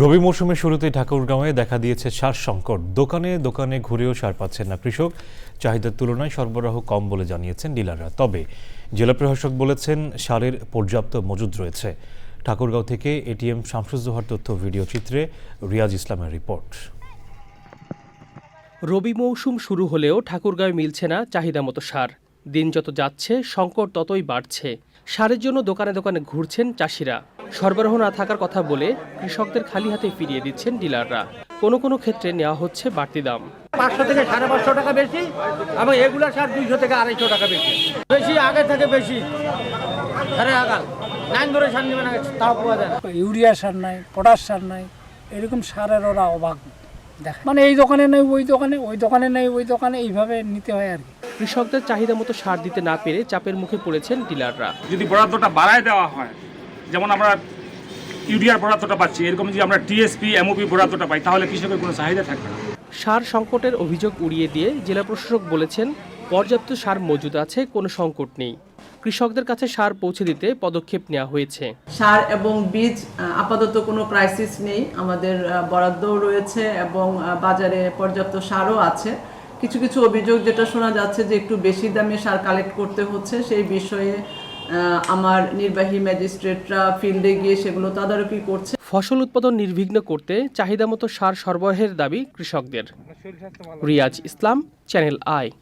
রবি মৌসুমের শুরুতে ঠাকুরগাঁওয়ে দেখা দিয়েছে সার সংকট। দোকানে দোকানে ঘুরেও সার পাচ্ছেন না কৃষক। চাহিদার তুলনায় সরবরাহ কম বলে জানিয়েছেন ডিলাররা। তবে জেলা প্রশাসক বলেছেন, সারের পর্যাপ্ত মজুদ রয়েছে। ঠাকুরগাঁও থেকে এটিএম শামসুজ্জোহার তথ্য ভিডিও চিত্রে রিয়াজ ইসলামের রিপোর্ট। রবি মৌসুম শুরু হলেও ঠাকুরগাঁয়ে মিলছে না চাহিদা মতো সার। দিন যত যাচ্ছে, সংকট ততই বাড়ছে। সারের জন্য দোকানে দোকানে ঘুরছেন চাষিরা। সরবরাহ না থাকার কথা বলে কৃষকদের খালি হাতে ফিরিয়ে দিচ্ছেন ডিলাররা। কোনো কোনো ক্ষেত্রে নেওয়া হচ্ছে বাড়তি দাম। পাঁচশো থেকে সাড়ে পাঁচশো টাকা বেশি এবং এগুলো সার দুইশো থেকে আড়াইশো টাকা বেশি। বেশি আগে থেকে বেশি। সাড়ে আগাল। নাইন ধরে সার নেবে না তাও পাওয়া যায় ইউরিয়া সার নাই পটাশ সার নাই এরকম সারের ওরা অভাব। মানে এই দোকানে নেই ওই দোকানে ওই দোকানে নেই ওই দোকানে এইভাবে নিতে হয় আর কি। কৃষকদের চাহিদা মতো সার দিতে না পেরে চাপের মুখে পড়েছেন ডিলাররা। যদি বরাদ্দটা বাড়ায় দেওয়া হয় যেমন আমরা ইউরিয়ার বরাদ্দটা পাচ্ছি এরকম যদি আমরা টিএসপি এমওপি বরাদ্দটা পাই তাহলে কৃষকের কোনো চাহিদা থাকবে না। সার সংকটের অভিযোগ উড়িয়ে দিয়ে জেলা প্রশাসক বলেছেন পর্যাপ্ত সার মজুদ আছে কোনো সংকট নেই। কৃষকদের কাছে সার পৌঁছে দিতে পদক্ষেপ নেওয়া হয়েছে। সার এবং বীজ আপাতত কোনো ক্রাইসিস নেই। আমাদের বরাদ্দও রয়েছে এবং বাজারে পর্যাপ্ত সারও আছে। কিছু কিছু অভিযোগ যেটা শোনা যাচ্ছে যে একটু বেশি দামে সার কালেক্ট করতে হচ্ছে। সেই বিষয়ে আমার নির্বাহী ম্যাজিস্ট্রেটরা ফিল্ডে গিয়ে সেগুলো তদারকি করছে। ফসল উৎপাদন নির্বিঘ্ন করতে চাহিদামতো সার সরবরাহের দাবি কৃষকদের। Riaz Islam channel I.